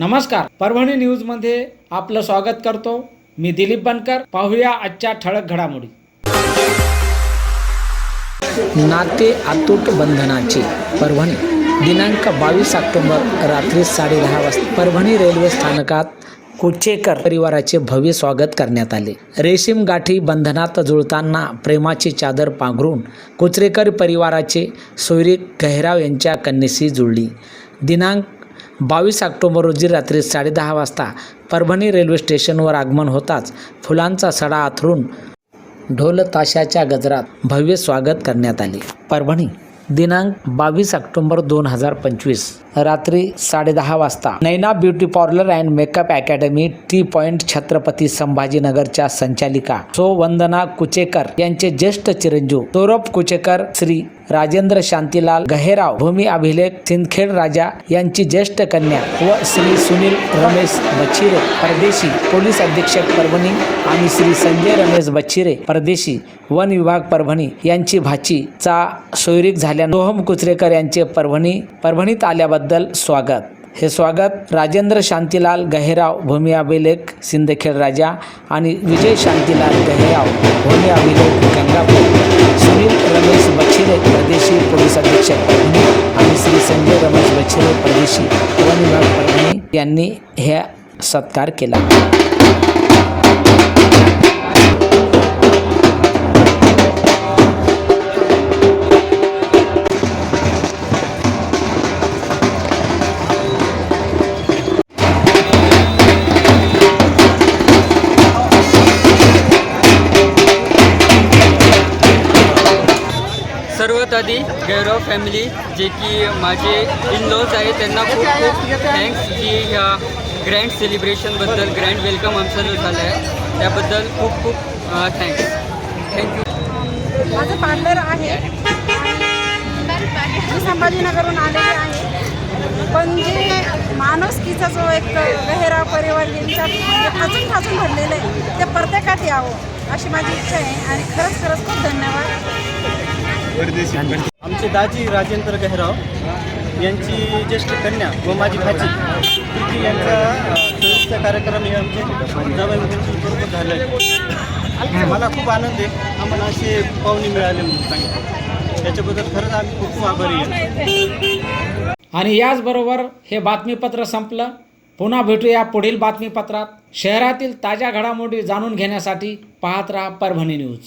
नमस्कार. परभणी न्यूजमध्ये आपलं स्वागत करतो. मी दिलीप बनकर. पाहूया आजच्या ठळक घडामोडी. नाते अतूट बंधनाचे परभणी. दिनांक बावीस ऑक्टोबर रात्री साडे दहा वाजता परभणी रेल्वे स्थानकात कुचेकर परिवाराचे भव्य स्वागत करण्यात आले. रेशीम गाठी बंधनात जुळताना प्रेमाची चादर पांघरून कुचरेकर परिवाराचे सोयरी गहराव यांच्या कन्येशी जुळली. दिनांक बावीस ऑक्टोबर रोजी रात्री साडेदहा वाजता परभणी रेल्वे स्टेशनवर आगमन होताच फुलांचा सडा आथरून ढोल ताशाच्या गजरात भव्य स्वागत करण्यात आले. परभणी दिनांक बावीस ऑक्टोबर दोन हजार पंचवीस रात्री साडेदहा वाजता Naina beauty parlour and makeup academy T point Chhatrapati संभाजीनगरच्या संचालिका सो वंदना कुचेकर यांचे ज्येष्ठ चिरंजीव सौरभ कुचेकर श्री राजेंद्र शांतीलाल गहेराव भूमी अभिलेख सिंदखेड राजा यांची ज्येष्ठ कन्या व श्री सुनील रमेश बच्छिरे परदेशी पोलीस अधीक्षक परभणी आणि श्री संजय रमेश बच्छिरे परदेशी वन विभाग परभणी यांची भाची चा सोयरीक झाल्या. सोहम कुचरेकर यांचे परभणी परभणीत आल्याबद्दल स्वागत. हे स्वागत राजेंद्र शांतीलाल गहेराव भूमी अभिलेख सिंदखेड राजा आणि विजय शांतीलाल गहेराव भूमी अभिलेख परदेशी वन विभाग परभणी यांनी ह्या सत्कार केला. सर्वात गैरव फॅमिली जे की माझे इन लॉज आहे त्यांना खूप खूप थँक्स की ह्या ग्रँड सेलिब्रेशनबद्दल ग्रँड वेलकम आमचं झालं आहे त्याबद्दल खूप खूप थँक्स थँक्यू माझं पार्लर आहे. मी संभाजीनगरहून आलेले आहे. पण जे माणुसकीचा जो एक गहेरा परिवार यांच्या म्हणजे अजून खाजून भरलेलं आहे ते प्रत्येकात यावं अशी माझी इच्छा आहे. आणि खरंच खरंच खूप धन्यवाद. आमचे दाजी राजेंद्र गहराव यांची ज्येष्ठ कन्या व माझी भाची यांचा संयुक्त कार्यक्रम हे आमचे जावयामुलींची बरोबर झालं मला खूप आनंद आहे. आम्हाला असे पाहुणे मिळाले म्हणून सांगितलं. त्याच्याबद्दल खरंच आम्ही खूप खूप आभारी आहे. आणि याचबरोबर हे बातमीपत्र संपलं. पुन्हा भेटूया पुढील बातमीपत्रात. शहरातील ताज्या घडामोडी जाणून घेण्यासाठी पाहत राहा परभणी न्यूज.